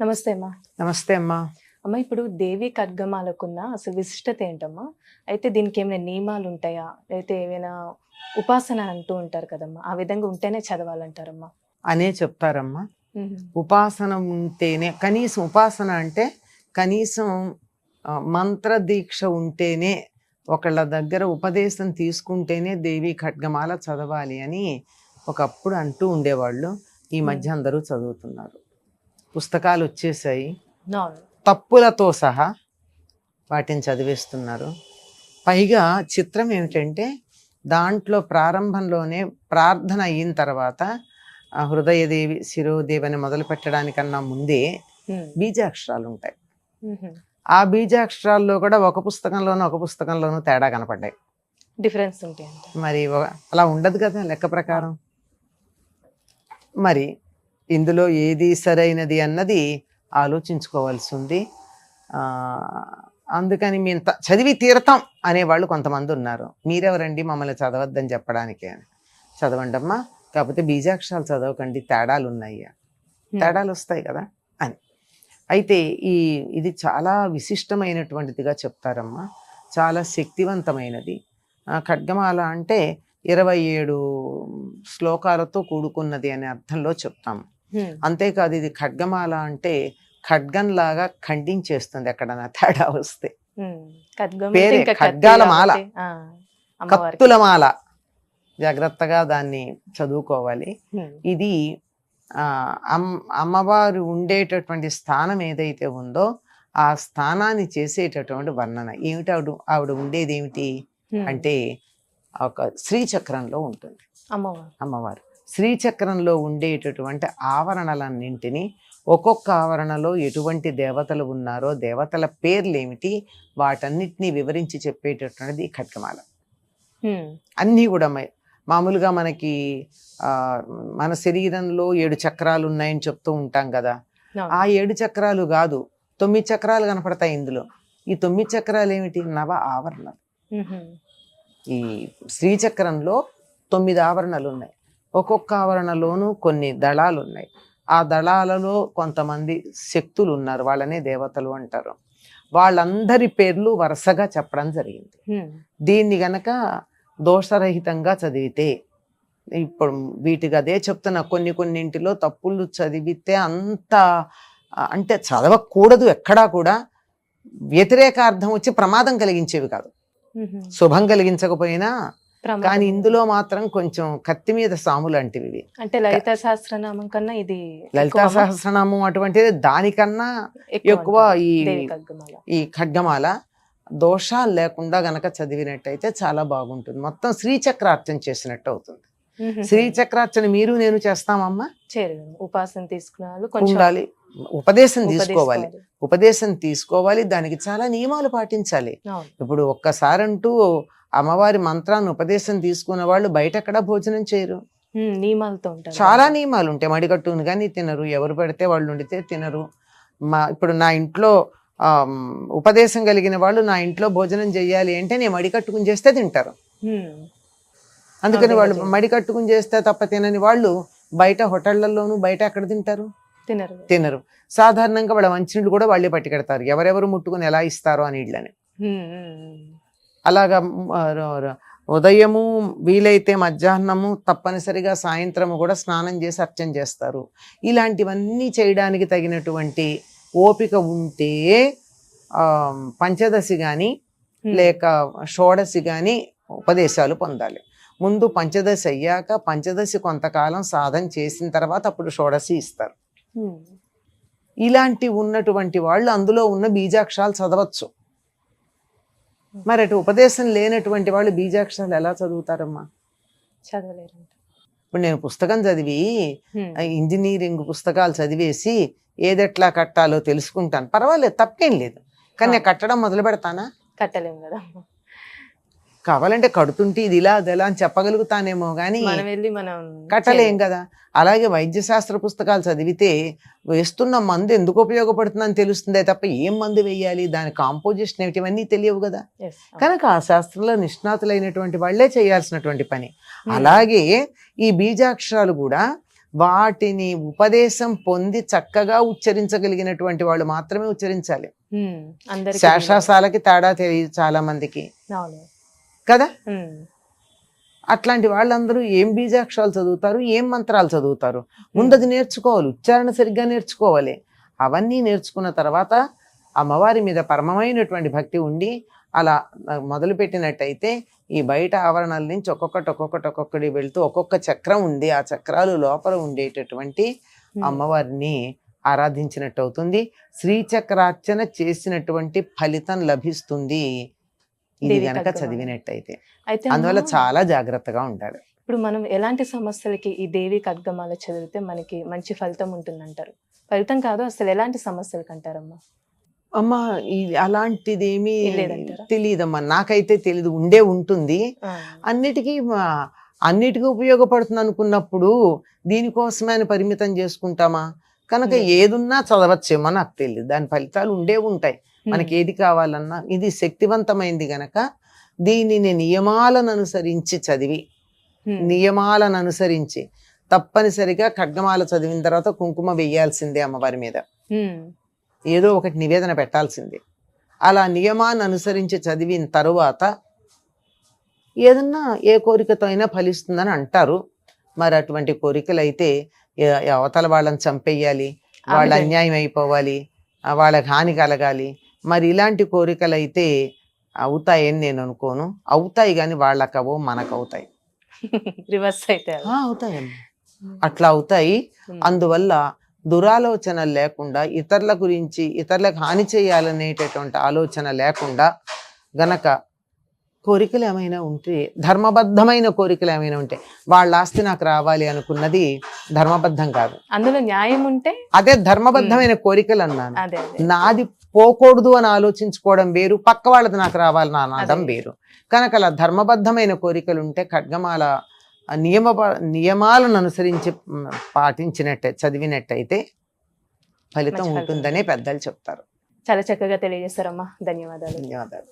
నమస్తే అమ్మా. నమస్తే అమ్మా. అమ్మ ఇప్పుడు దేవి ఖడ్గమాలకున్న అసలు విశిష్టత ఏంటమ్మా? అయితే దీనికి ఏమైనా నియమాలు ఉంటాయా? లేకపోతే ఏమైనా ఉపాసన అంటూ ఉంటారు కదమ్మా. ఆ విధంగా ఉంటేనే చదవాలంటారమ్మా. అనే చెప్తారమ్మా. మ్మ్. ఉపాసన ఉంటేనే కనీసం ఉపాసన అంటే కనీసం మంత్ర దీక్ష ఉంటేనే ఒకళ్ళ దగ్గర ఉపదేశం తీసుకుంటేనే దేవి ఖడ్గమాల చదవాలి అని ఒకప్పుడు అంటూ ఉండేవాళ్ళు. ఈ మధ్య అందరూ చదువుతున్నారు. పుస్తకాలు వచ్చేసాయి తప్పులతో సహా వాటిని చదివేస్తున్నారు. పైగా చిత్రం ఏమిటంటే దాంట్లో ప్రారంభంలోనే ప్రార్థన అయిన తర్వాత హృదయదేవి శిరోదేవి అని మొదలు పెట్టడానికన్నా ముందే. బీజాక్షరాలు ఉంటాయి. ఆ బీజాక్షరాల్లో కూడా ఒక పుస్తకంలోనూ ఒక పుస్తకంలోనూ తేడా కనపడ్డాయి. డిఫరెన్స్ ఉంటాయి మరి అలా ఉండదు కదా లెక్క ప్రకారం? మరి ఇందులో ఏది సరైనది అన్నది ఆలోచించుకోవాల్సి ఉంది. అందుకని మేము చదివి తీరతాం అనేవాళ్ళు కొంతమంది ఉన్నారు. మీరెవరండి మమ్మల్ని చదవద్దని చెప్పడానికి అని. చదవండి అమ్మా కాకపోతే బీజాక్షరాలు చదవకండి తేడాలు ఉన్నాయి. తేడాలు వస్తాయి కదా అని. అయితే ఈ ఇది చాలా విశిష్టమైనటువంటిదిగా చెప్తారమ్మా. చాలా శక్తివంతమైనది. ఖడ్గమాల అంటే ఇరవై ఏడు శ్లోకాలతో కూడుకున్నది అనే అర్థంలో చెప్తాం. మ్మ్. అంతేకాదు ఇది ఖడ్గమాల అంటే ఖడ్గంలాగా ఖండించేస్తుంది ఎక్కడన్నా తేడా వస్తే. ఖడ్గం పేరే ఖడ్గాల మాల. కత్తుల మాల. జాగ్రత్తగా దాన్ని చదువుకోవాలి. ఇది అమ్మవారు ఉండేటటువంటి స్థానం ఏదైతే ఉందో ఆ స్థానాన్ని చేసేటటువంటి వర్ణన. ఏమిటి ఆవిడ ఆవిడ ఉండేది ఏమిటి. అంటే ఒక శ్రీచక్రంలో ఉంటుంది. అమ్మవారు. అమ్మవారు. శ్రీచక్రంలో ఉండేటటువంటి ఆవరణలన్నింటినీ ఒక్కొక్క ఆవరణలో ఎటువంటి దేవతలు ఉన్నారో దేవతల పేర్లు ఏమిటి వాటన్నిటినీ వివరించి చెప్పేటటువంటిది ఈ ఖడ్గమాల. అన్నీ కూడా మామూలుగా మనకి మన శరీరంలో ఏడు చక్రాలు ఉన్నాయని చెప్తూ ఉంటాం కదా. ఆ ఏడు చక్రాలు కాదు తొమ్మిది చక్రాలు కనపడతాయి ఇందులో ఈ తొమ్మిది చక్రాలు ఏమిటి నవ ఆవరణలు. ఈ శ్రీచక్రంలో తొమ్మిది ఆవరణలు ఉన్నాయి ఒక్కొక్క ఆవరణలోనూ కొన్ని దళాలు ఉన్నాయి ఆ దళాలలో కొంతమంది శక్తులు ఉన్నారు వాళ్ళనే దేవతలు అంటారు వాళ్ళందరి పేర్లు వరుసగా చెప్పడం జరిగింది. దీన్ని గనక దోషరహితంగా చదివితే ఇప్పుడు వీటికి అదే చెప్తున్నా కొన్ని కొన్నింటిలో తప్పులు చదివితే అంత అంటే చదవకూడదు ఎక్కడా కూడా వ్యతిరేక అర్థం వచ్చి ప్రమాదం కలిగించేవి కాదు. శుభం కలిగించకపోయినా. కానీ ఇందులో మాత్రం కొంచెం కత్తి మీద సాము లాంటివి. అంటే లలిత సహస్రనామం కన్నా ఇది లలితా? సహస్రనామం అటువంటిది దానికన్నా ఎక్కువ. ఈ ఈ ఖడ్గమాల దోషాలు లేకుండా గనక చదివినట్టయితే చాలా బాగుంటుంది. మొత్తం శ్రీచక్రార్చన చేసినట్టు అవుతుంది. శ్రీచక్రార్చన మీరు నేను చేస్తామమ్మా? ఉపాసన తీసుకున్న వాళ్ళు కొంచెం ఉండాలి. ఉపదేశం తీసుకోవాలి. ఉపదేశం తీసుకోవాలి. దానికి చాలా నియమాలు పాటించాలి. ఇప్పుడు ఒక్కసారంటూ అమ్మవారి మంత్రాన్ని ఉపదేశం తీసుకున్న వాళ్ళు బయట ఎక్కడ భోజనం చేయరు. నియమాలతో ఉంటారు చాలా నియమాలు ఉంటాయి మడిగట్టును కానీ తినరు ఎవరు పెడితే వాళ్ళు వండితే తినరు మా ఇప్పుడు నా ఇంట్లో ఉపదేశం కలిగిన వాళ్ళు నా ఇంట్లో భోజనం చేయాలి అంటే నేను మడి కట్టుకుని చేస్తే తింటారు. అందుకని అదే వాళ్ళు. మడి కట్టుకుని చేస్తే తప్ప తినని వాళ్ళు బయట హోటళ్ళలోనూ బయట ఎక్కడ తింటారు తినరు తినరు సాధారణంగా వాళ్ళ మంచినీళ్ళు కూడా వాళ్ళే పట్టుకెడతారు ఎవరెవరు ముట్టుకుని ఎలా ఇస్తారో అని. మ్మ్. అలాగా ఉదయము వీలైతే మధ్యాహ్నము తప్పనిసరిగా సాయంత్రము కూడా స్నానం చేసి అర్చన చేస్తారు ఇలాంటివన్నీ చేయడానికి తగినటువంటి ఓపిక ఉంటే పంచదశి కానీ. లేక షోడశి కానీ ఉపదేశాలు పొందాలి ముందు పంచదశి అయ్యాక పంచదశి కొంతకాలం సాధన చేసిన తర్వాత అప్పుడు షోడశి ఇస్తారు. ఇలాంటి ఉన్నటువంటి వాళ్ళు అందులో ఉన్న బీజాక్షరాలు చదవచ్చు మరి అటు ఉపదేశం లేనటువంటి వాళ్ళు బీజాక్షరాలు ఎలా చదువుతారమ్మా? చదవలేరంట. ఇప్పుడు నేను పుస్తకం చదివి ఇంజనీరింగ్ పుస్తకాలు చదివేసి ఏదెట్లా కట్టాలో తెలుసుకుంటాను. పర్వాలేదు తప్పేం లేదు. కానీ నేను కట్టడం మొదలు పెడతానా? కట్టలేం కదా కావాలంటే కడుతుంటే ఇది ఇలా అది ఎలా అని చెప్పగలుగుతానేమో కానీ మనం వెళ్ళి మనం కట్టలేం కదా. అలాగే వైద్య శాస్త్ర పుస్తకాలు చదివితే వేస్తున్న మందు ఎందుకు ఉపయోగపడుతుందని తెలుస్తుందే తప్ప ఏం మందు వేయాలి? దాని కాంపోజిషన్ ఏమిటి? ఇవన్నీ తెలియవు కదా. కనుక ఆ శాస్త్రంలో నిష్ణాతులైనటువంటి వాళ్ళే చేయాల్సినటువంటి పని. Hmm. అలాగే ఈ బీజాక్షరాలు కూడా వాటిని ఉపదేశం పొంది చక్కగా ఉచ్చరించగలిగినటువంటి వాళ్ళు మాత్రమే ఉచ్చరించాలి. అందరికీ శాశ్వాసాలకి తేడా తెలియదు చాలా మందికి. కదా? అట్లాంటి వాళ్ళందరూ ఏం బీజాక్షరాలు చదువుతారు? ఏం మంత్రాలు చదువుతారు? ముందు అది నేర్చుకోవాలి ఉచ్చారణ సరిగ్గా నేర్చుకోవాలి. అవన్నీ నేర్చుకున్న తర్వాత అమ్మవారి మీద పరమమైనటువంటి భక్తి ఉండి అలా మొదలు పెట్టినట్టయితే ఈ బయట ఆవరణల నుంచి ఒక్కొక్కటి ఒక్కొక్కటి ఒక్కొక్కటి వెళ్తూ ఒక్కొక్క చక్రం ఉంది ఆ చక్రాలు లోపల ఉండేటటువంటి అమ్మవారిని ఆరాధించినట్టు అవుతుంది శ్రీచక్రార్చన చేసినటువంటి ఫలితం లభిస్తుంది. ఇది ఖడ్గమాల. చదివినట్టయితే. అయితే అందువల్ల చాలా జాగ్రత్తగా ఉండాలి ఇప్పుడు మనం ఎలాంటి సమస్యలకి ఈ దేవి ఖడ్గమాల చదివితే మనకి మంచి ఫలితం ఉంటుందంటారు? ఫలితం కాదు అసలు ఎలాంటి సమస్యలకి అంటారమ్మా? అమ్మా ఇది అలాంటిది ఏమీ లేదంటారా? తెలియదమ్మా నాకైతే తెలియదు ఉండే ఉంటుంది. అన్నిటికీ అన్నిటికీ ఉపయోగపడుతుంది అనుకున్నప్పుడు దీనికోసమే అని పరిమితం చేసుకుంటామా? కనుక. ఏదున్నా చదవచ్చేమో నాకు తెలియదు దాని ఫలితాలు ఉండే ఉంటాయి. మనకి ఏది కావాలన్నా ఇది శక్తివంతమైంది గనక దీనిని నియమాలను అనుసరించి చదివి నియమాలను అనుసరించి తప్పనిసరిగా ఖడ్గమాల చదివిన తర్వాత కుంకుమ వెయ్యాల్సిందే అమ్మవారి మీద. ఏదో ఒకటి నివేదన పెట్టాల్సిందే. అలా నియమాన్ని అనుసరించి చదివిన తరువాత ఏదన్నా ఏ కోరికతో అయినా ఫలిస్తుందని అంటారు. మరి అటువంటి కోరికలు అయితే అవతల వాళ్ళని చంపేయాలి వాళ్ళ అన్యాయం అయిపోవాలి వాళ్ళకి హాని కలగాలి మరి ఇలాంటి కోరికలు అయితే అవుతాయని నేను అనుకోను. అవుతాయి కానీ వాళ్ళకి అవో మనకు అవుతాయి రివర్స్ అయితే అట్లా అవుతాయి. అందువల్ల దురాలోచన లేకుండా ఇతరుల గురించి ఇతరులకు హాని చేయాలనేటటువంటి ఆలోచన లేకుండా గనక కోరికలు ఏమైనా ఉంటే ధర్మబద్ధమైన కోరికలు ఏమైనా ఉంటే వాళ్ళ ఆస్తి నాకు రావాలి అనుకున్నది ధర్మబద్ధం కాదు. అందులో న్యాయం ఉంటే? అదే ధర్మబద్ధమైన కోరికలు అన్నాను. నాది పోకూడదు అని ఆలోచించుకోవడం వేరు పక్క వాళ్ళది నాకు రావాలని అనడం. వేరు. కనుక అలా ధర్మబద్ధమైన కోరికలు ఉంటే ఖడ్గమాల నియమ నియమాలను అనుసరించి పాటించినట్టే చదివినట్టయితే ఫలితం. ఉంటుందనే పెద్దలు చెప్తారు. చాలా చక్కగా తెలియజేస్తారమ్మా. ధన్యవాదాలు. ధన్యవాదాలు.